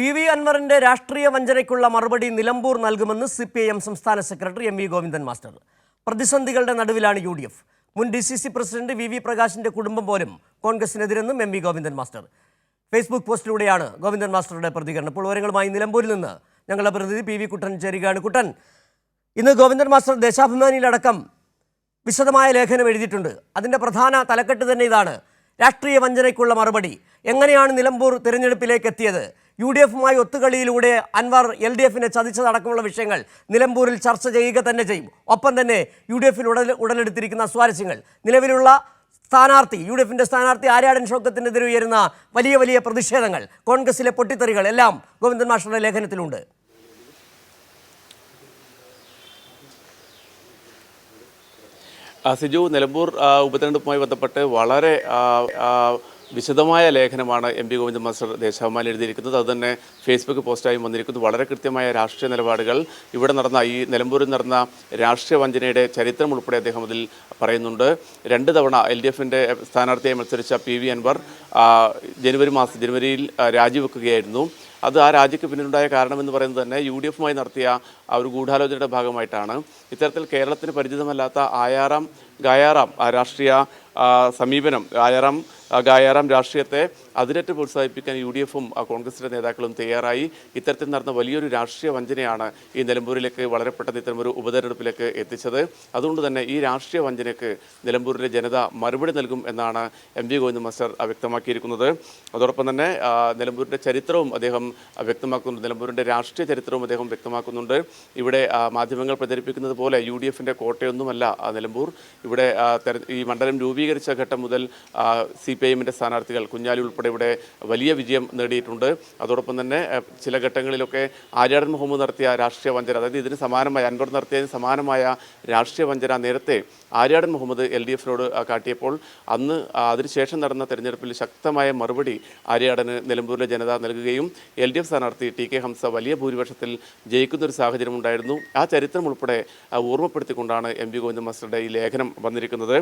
P V അൻവറിന്റെ രാഷ്ട്രീയ വഞ്ചനയ്ക്കുള്ള മറുപടി നിലമ്പൂർ നൽകുമെന്ന് സി പി ഐ എം സംസ്ഥാന secretary M V Govindan master. പ്രതിസന്ധികളുടെ നടുവിലാണ് യു ഡി എഫ്. മുൻ D C C president V V പ്രകാശിന്റെ കുടുംബം പോലും കോൺഗ്രസിനെതിരെന്നും M V Govindan master. Facebook പോസ്റ്റിലൂടെയാണ് Govindan മാസ്റ്ററുടെ പ്രതികരണം. ഇപ്പോൾ വിവരങ്ങളുമായി നിലമ്പൂരിൽ നിന്ന് ഞങ്ങളുടെ പ്രതിനിധി പി വി കുട്ടൻ ചേരുകയാണ്. കുട്ടൻ ഇന്ന് ഗോവിന്ദൻ മാസ്റ്റർ ദേശാഭിമാനിയിലടക്കം വിശദമായ ലേഖനം എഴുതിയിട്ടുണ്ട്. അതിന്റെ പ്രധാന തലക്കെട്ട് തന്നെ ഇതാണ്. രാഷ്ട്രീയ വഞ്ചനയ്ക്കുള്ള മറുപടി എങ്ങനെയാണ് നിലമ്പൂർ തിരഞ്ഞെടുപ്പിലേക്ക് എത്തിയത് യു ഡി എഫുമായി ഒത്തുകളിയിലൂടെ അൻവർ എൽ ഡി എഫിനെ ചതിച്ചതടക്കമുള്ള വിഷയങ്ങൾ നിലമ്പൂരിൽ ചർച്ച ചെയ്യുക തന്നെ ചെയ്യും. ഒപ്പം തന്നെ യു ഡി എഫിൽ ഉടൽ ഉടലെടുത്തിരിക്കുന്ന സ്വാരസ്യങ്ങൾ നിലവിലുള്ള സ്ഥാനാർത്ഥി യു ഡി എഫിന്റെ സ്ഥാനാർത്ഥി ആര്യാടൻ ഷോക്കത്തിനെതിരെ ഉയരുന്ന വലിയ വലിയ പ്രതിഷേധങ്ങൾ കോൺഗ്രസിലെ പൊട്ടിത്തെറികൾ എല്ലാം ഗോവിന്ദൻ മാഷ്ടറുടെ ലേഖനത്തിലുണ്ട്. സിജു നിലമ്പൂർ ഉപതെരഞ്ഞെടുപ്പുമായി ബന്ധപ്പെട്ട് വളരെ വിശദമായ ലേഖനമാണ് M P Govinda master Deshabhimani എഴുതിയിരിക്കുന്നത്. അതുതന്നെ ഫേസ്ബുക്ക് പോസ്റ്റായി വന്നിരിക്കുന്നത്. വളരെ കൃത്യമായ രാഷ്ട്രീയ നിലപാടുകൾ. ഇവിടെ നടന്ന ഈ നിലമ്പൂരിൽ നടന്ന രാഷ്ട്രീയ വഞ്ചനയുടെ ചരിത്രം ഉൾപ്പെടെ അദ്ദേഹം അതിൽ പറയുന്നുണ്ട്. രണ്ട് തവണ എൽ ഡി എഫിന്റെ സ്ഥാനാർത്ഥിയായി മത്സരിച്ച പി വി അൻവർ ജനുവരി മാസം ജനുവരിയിൽ രാജിവെക്കുകയായിരുന്നു. അത് ആ രാജ്യക്ക് പിന്നിലുണ്ടായ കാരണമെന്ന് പറയുന്നത് തന്നെ യു ഡി എഫുമായി നടത്തിയ ആ ഒരു ഗൂഢാലോചനയുടെ ഭാഗമായിട്ടാണ്. ഇത്തരത്തിൽ കേരളത്തിന് പരിചിതമല്ലാത്ത ആയാറാം ഗായാറാം രാഷ്ട്രീയ സമീപനം ആയാറാം ഗായാറാം രാഷ്ട്രീയത്തെ അതിരറ്റ് പ്രോത്സാഹിപ്പിക്കാൻ യു ഡി എഫും കോൺഗ്രസിന്റെ നേതാക്കളും തയ്യാറായി. ഇത്തരത്തിൽ നടന്ന വലിയൊരു രാഷ്ട്രീയ വഞ്ചനയാണ് ഈ നിലമ്പൂരിലേക്ക് വളരെ പെട്ടെന്ന് ഇത്തരമൊരു ഉപതെരഞ്ഞെടുപ്പിലേക്ക് എത്തിച്ചത്. അതുകൊണ്ട് തന്നെ ഈ രാഷ്ട്രീയ വഞ്ചനയ്ക്ക് നിലമ്പൂരിലെ ജനത മറുപടി നൽകും എന്നാണ് എം വി ഗോവിന്ദ മാസ്റ്റർ വ്യക്തമാക്കിയിരിക്കുന്നത്. അതോടൊപ്പം തന്നെ നിലമ്പൂരിന്റെ ചരിത്രവും അദ്ദേഹം വ്യക്തമാക്കുന്നുണ്ട്. നിലമ്പൂരിന്റെ രാഷ്ട്രീയ ചരിത്രവും അദ്ദേഹം വ്യക്തമാക്കുന്നുണ്ട്. ഇവിടെ മാധ്യമങ്ങൾ പ്രചരിപ്പിക്കുന്നത് പോലെ യു ഡി എഫിന്റെ കോട്ടയൊന്നുമല്ല നിലമ്പൂർ. ഇവിടെ ഈ മണ്ഡലം രൂപീകരിച്ച ഘട്ടം മുതൽ സി പി ഐ എമ്മിന്റെ സ്ഥാനാർത്ഥികൾ കുഞ്ഞാലി ഉൾപ്പെടെ ഇവിടെ വലിയ വിജയം നേടിയിട്ടുണ്ട്. അതോടൊപ്പം തന്നെ ചില ഘട്ടങ്ങളിലൊക്കെ ആര്യാടൻ മുഹമ്മദ് നടത്തിയ രാഷ്ട്രീയ വഞ്ചന അതായത് ഇതിന് സമാനമായ അൻവർ നടത്തിയതിന് സമാനമായ രാഷ്ട്രീയ വഞ്ചന നേരത്തെ ആര്യാടൻ മുഹമ്മദ് എൽ ഡി എഫിനോട് കാട്ടിയപ്പോൾ അന്ന് അതിനുശേഷം നടന്ന തെരഞ്ഞെടുപ്പിൽ ശക്തമായ മറുപടി ആര്യാടന് നിലമ്പൂരിലെ ജനത നൽകുകയും എൽ ഡി എഫ് സ്ഥാനാർത്ഥി ടി കെ ഹംസ വലിയ ഭൂരിപക്ഷത്തിൽ ജയിക്കുന്ന ഒരു സാഹചര്യം ഉണ്ടായിരുന്നു. ആ ചരിത്രം ഉൾപ്പെടെ ഓർമ്മപ്പെടുത്തിക്കൊണ്ടാണ് എം വി ഗോവിന്ദ മാസ്റ്ററുടെ ഈ ലേഖനം വന്നിരിക്കുന്നത്.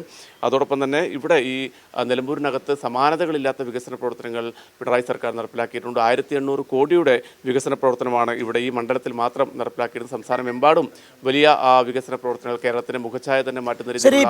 അതോടൊപ്പം തന്നെ ഇവിടെ ഈ ആ, നിലമ്പൂരിനകത്ത് സമാനതകളില്ലാത്ത വികസന പ്രവർത്തനങ്ങൾ പിണറായി സർക്കാർ നടപ്പിലാക്കിയിട്ടുണ്ട്. ആയിരത്തി എണ്ണൂറ് കോടിയുടെ വികസന പ്രവർത്തനമാണ് ഇവിടെ ഈ മണ്ഡലത്തിൽ മാത്രം നടപ്പിലാക്കിയിരുന്നത്. സംസ്ഥാനമെമ്പാടും വലിയ ആ, വികസന പ്രവർത്തനങ്ങൾ കേരളത്തിന്റെ മുഖഛായ തന്നെ മാറ്റുന്ന ശരി